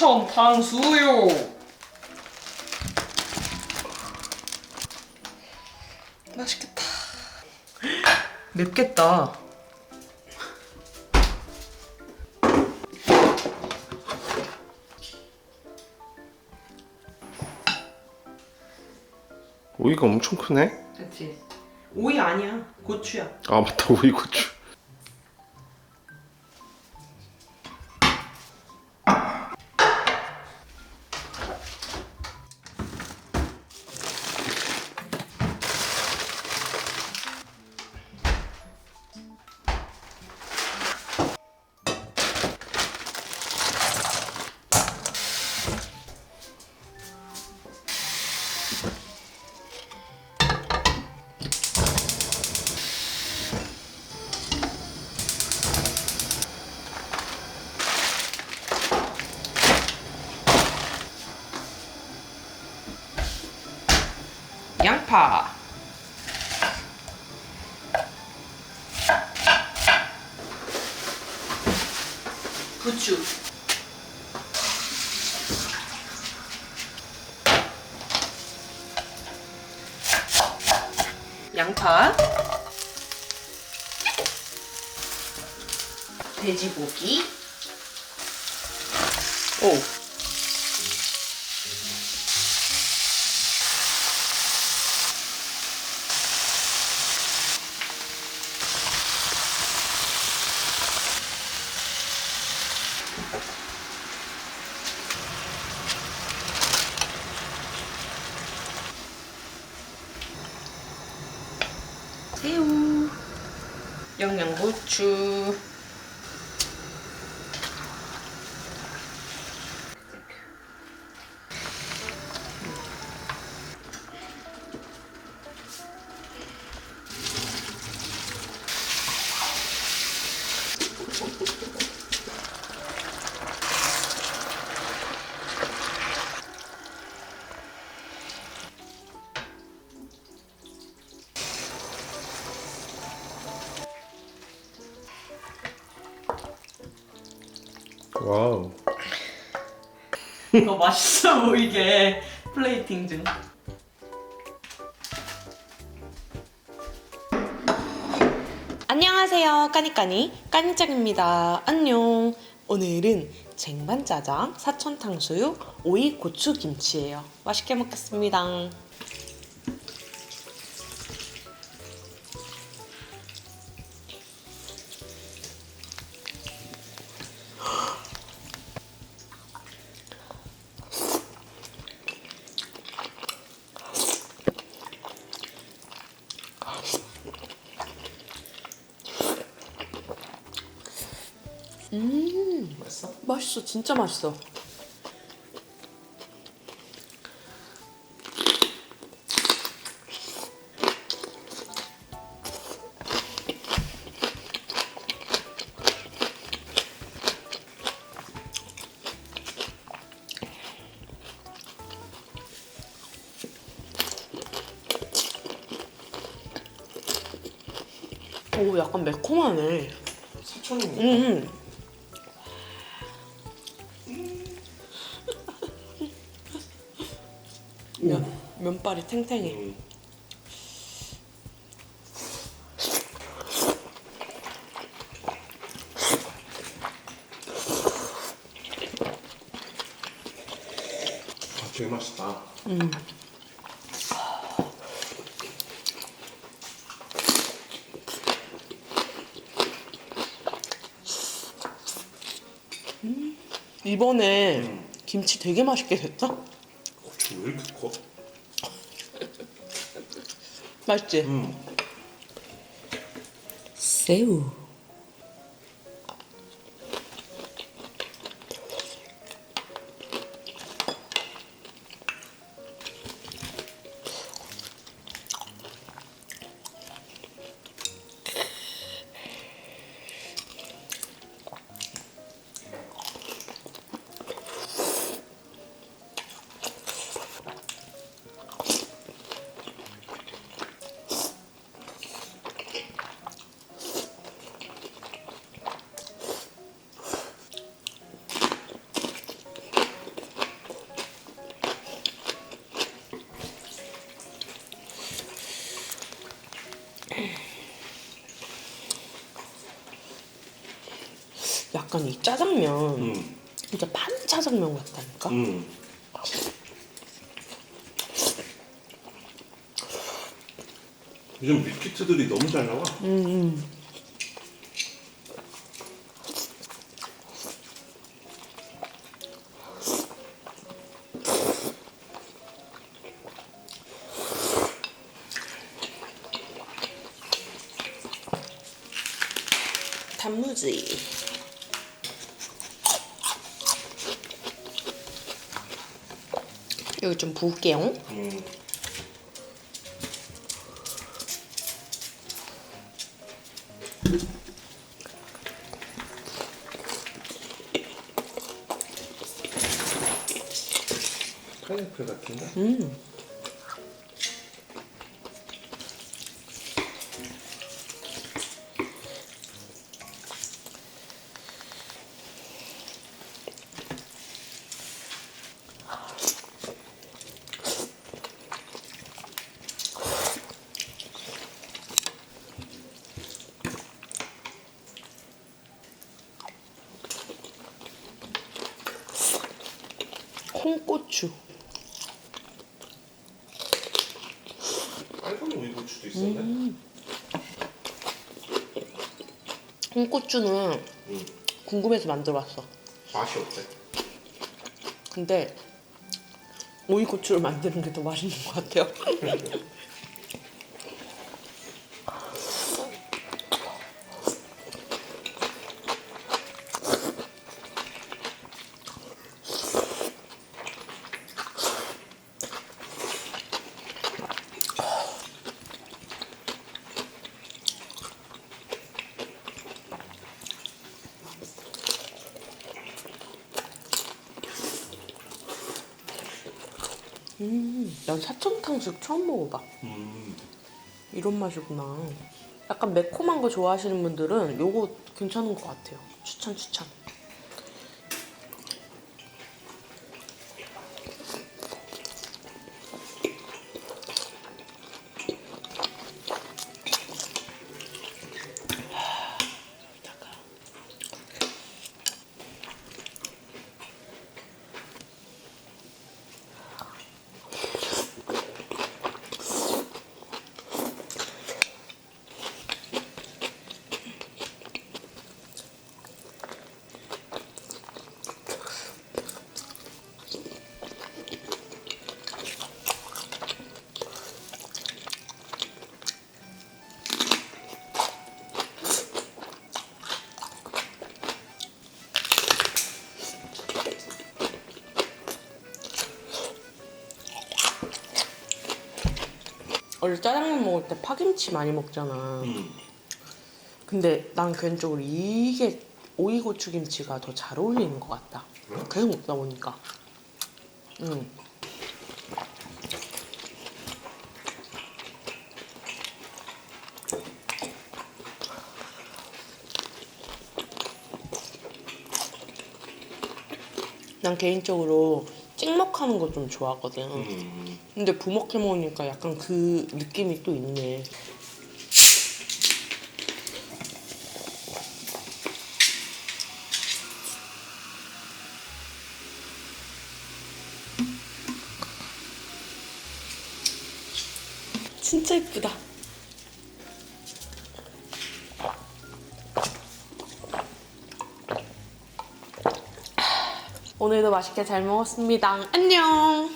사천 탕수육. 맛있겠다. 맵겠다. 오이가 엄청 크네. 그렇지. 오이 아니야. 고추야. 아 맞다 오이 고추. 양파. 부추. 양파. 돼지고기. 오. 새우, 영양고추, 와우. 더 맛있어 보이게 플레이팅 중. 안녕하세요. 까니까니 까니짱입니다. 안녕. 오늘은 쟁반짜장 사천탕수육 오이 고추 김치예요. 맛있게 먹겠습니다 맛있어? 진짜 맛있어 오 약간 매콤하네 사천입니다. 음. 면, 면발이 탱탱해. 음. 아, 되게 맛있다. 이번에 김치 되게 맛있게 됐다. 고추 왜 이렇게 커? 맛있지? 음. 새우. 약간 이 짜장면 음. 진짜 반 짜장면 같다니까. 음. 요즘 밀키트들이 너무 잘 나와. 음. 단무지. 여기 좀 부을게요. 음. 파인애플 같은데? 음. 홍고추. 빨간 오이고추도 있었네. 홍고추는 음. 궁금해서 만들어봤어. 맛이 어때? 근데 오이고추를 만드는 게 더 맛있는 것 같아요. 음, 난 사천탕수육 처음 먹어봐. 음. 이런 맛이구나. 약간 매콤한 거 좋아하시는 분들은 요거 괜찮은 것 같아요. 추천 추천. 원래 짜장면 먹을 때 파김치 많이 먹잖아. 음. 근데 난 개인적으로 이게 오이 고추 김치가 더 잘 어울리는 것 같다. 그래? 계속 먹다 보니까. 음. 난 개인적으로 찍먹하는 거 좀 좋아하거든. 음. 근데 부먹해 먹으니까 약간 그 느낌이 또 있네. 진짜 예쁘다. 오늘도 맛있게 잘 먹었습니다. 안녕.